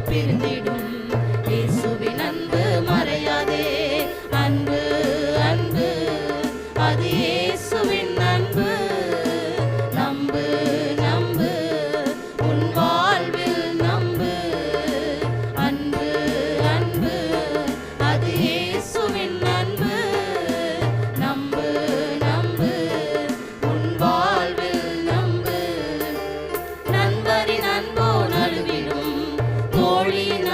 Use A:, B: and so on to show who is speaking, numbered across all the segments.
A: பிரிந்திடும். இயேசுவின் அன்பு மறையாதே. அன்பு அன்பு அது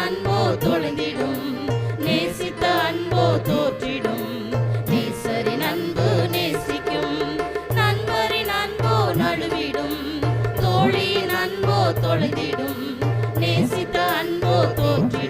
A: அன்போ தொலைந்திடும். நேசித்த அன்போ தோற்றிடும். நேசரின் அன்பு நேசிக்கும். நண்பரின் அன்போ நழுவிடும். தோழியின் அன்போ தொலைந்திடும். நேசித்த அன்போ தோற்றி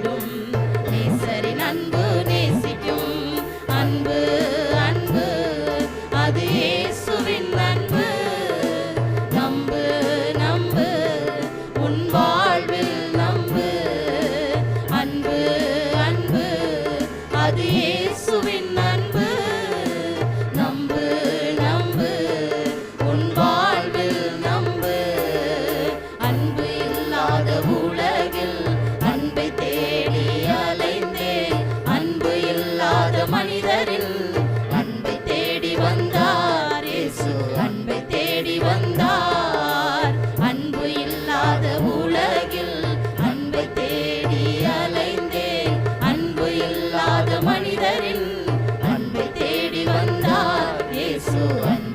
A: வந்தார் இயேசு வந்தார்